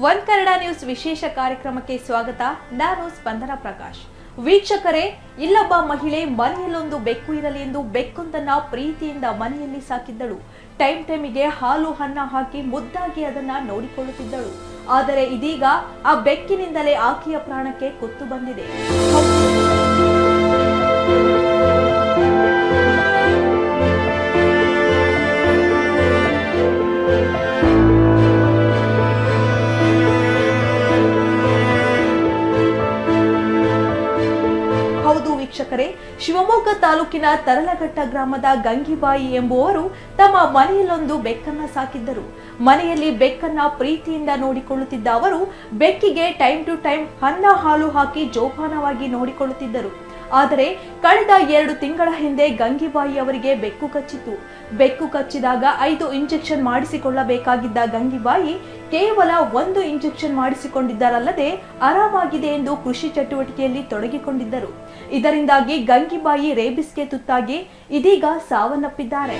One Kannada news ವಿಶೇಷ ಕಾರ್ಯಕ್ರಮಕ್ಕೆ ಸ್ವಾಗತ. ನಾನು ಸ್ಪಂದನ ಪ್ರಕಾಶ್. ವೀಕ್ಷಕರೇ, ಇಲ್ಲೊಬ್ಬ ಮಹಿಳೆ ಮನೆಯಲ್ಲೊಂದು ಬೆಕ್ಕು ಇರಲಿ ಎಂದು ಬೆಕ್ಕೊಂದನ್ನ ಪ್ರೀತಿಯಿಂದ ಮನೆಯಲ್ಲಿ ಸಾಕಿದ್ದಳು. ಟೈಮ್ ಟೈಮಿಗೆ ಹಾಲು, ಹಣ್ಣ ಹಾಕಿ ಮುದ್ದಾಗಿ ಅದನ್ನ ನೋಡಿಕೊಳ್ಳುತ್ತಿದ್ದಳು. ಆದರೆ ಇದೀಗ ಆ ಬೆಕ್ಕಿನಿಂದಲೇ ಆಕೆಯ ಪ್ರಾಣಕ್ಕೆ ಕುತ್ತು ಬಂದಿದೆ. ಹೌದು ವೀಕ್ಷಕರೇ. ಶಿವಮೊಗ್ಗ ತಾಲೂಕಿನ ತರಲಘಟ್ಟ ಗ್ರಾಮದ ಗಂಗಿಬಾಯಿ ಎಂಬುವರು ತಮ್ಮ ಮನೆಯಲ್ಲೊಂದು ಬೆಕ್ಕನ್ನ ಸಾಕಿದ್ದರು. ಮನೆಯಲ್ಲಿ ಬೆಕ್ಕನ್ನ ಪ್ರೀತಿಯಿಂದ ನೋಡಿಕೊಳ್ಳುತ್ತಿದ್ದ ಅವರು ಬೆಕ್ಕಿಗೆ ಟೈಮ್ ಟು ಟೈಮ್ ಅನ್ನ ಹಾಲು ಹಾಕಿ ಜೋಪಾನವಾಗಿ ನೋಡಿಕೊಳ್ಳುತ್ತಿದ್ದರು. ಆದರೆ ಕಳೆದ ಎರಡು ತಿಂಗಳ ಹಿಂದೆ ಗಂಗಿಬಾಯಿ ಅವರಿಗೆ ಬೆಕ್ಕು ಕಚ್ಚಿತು ಬೆಕ್ಕು ಕಚ್ಚಿದಾಗ ಐದು ಇಂಜೆಕ್ಷನ್ ಮಾಡಿಸಿಕೊಳ್ಳಬೇಕಾಗಿದ್ದ ಗಂಗಿಬಾಯಿ ಕೇವಲ ಒಂದು ಇಂಜೆಕ್ಷನ್ ಮಾಡಿಸಿಕೊಂಡಿದ್ದರಲ್ಲದೆ ಆರಾಮಾಗಿದೆ ಎಂದು ಕೃಷಿ ಚಟುವಟಿಕೆಯಲ್ಲಿ ತೊಡಗಿಕೊಂಡಿದ್ದರು. ಇದರಿಂದಾಗಿ ಗಂಗಿಬಾಯಿ ರೇಬಿಸ್ಗೆ ತುತ್ತಾಗಿ ಇದೀಗ ಸಾವನ್ನಪ್ಪಿದ್ದಾರೆ.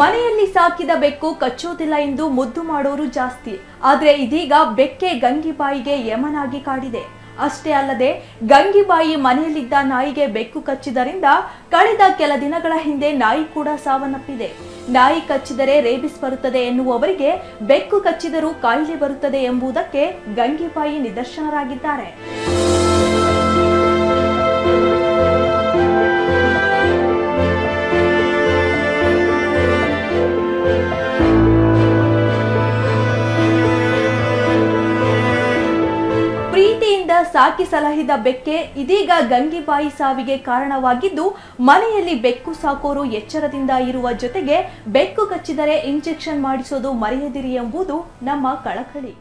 ಮನೆಯಲ್ಲಿ ಸಾಕಿದ ಬೆಕ್ಕು ಕಚ್ಚೋದಿಲ್ಲ ಎಂದು ಮುದ್ದು ಮಾಡೋರು ಜಾಸ್ತಿ. ಆದ್ರೆ ಇದೀಗ ಬೆಕ್ಕೆ ಗಂಗಿಬಾಯಿಗೆ ಯಮನಾಗಿ ಕಾಡಿದೆ. ಅಷ್ಟೇ ಅಲ್ಲದೆ, ಗಂಗಿಬಾಯಿ ಮನೆಯಲ್ಲಿದ್ದ ನಾಯಿಗೆ ಬೆಕ್ಕು ಕಚ್ಚಿದರಿಂದ ಕಳೆದ ಕೆಲ ದಿನಗಳ ಹಿಂದೆ ನಾಯಿ ಕೂಡ ಸಾವನ್ನಪ್ಪಿದೆ. ನಾಯಿ ಕಚ್ಚಿದರೆ ರೇಬಿಸ್ ಬರುತ್ತದೆ ಎನ್ನುವವರಿಗೆ ಬೆಕ್ಕು ಕಚ್ಚಿದರೂ ಕಾಯಿಲೆ ಬರುತ್ತದೆ ಎಂಬುದಕ್ಕೆ ಗಂಗಿಬಾಯಿ ನಿದರ್ಶನರಾಗಿದ್ದಾರೆ. ಪ್ರೀತಿಯಿಂದ ಸಾಕಿ ಸಲಹಿದ ಬೆಕ್ಕೆ ಇದೀಗ ಗಂಗಿಬಾಯಿ ಸಾವಿಗೆ ಕಾರಣವಾಗಿದ್ದು, ಮನೆಯಲ್ಲಿ ಬೆಕ್ಕು ಸಾಕೋರು ಎಚ್ಚರದಿಂದ ಇರುವ ಜೊತೆಗೆ ಬೆಕ್ಕು ಕಚ್ಚಿದರೆ ಇಂಜೆಕ್ಷನ್ ಮಾಡಿಸೋದು ಮರೆಯದಿರಿ ಎಂಬುದು ನಮ್ಮ ಕಳಕಳಿ.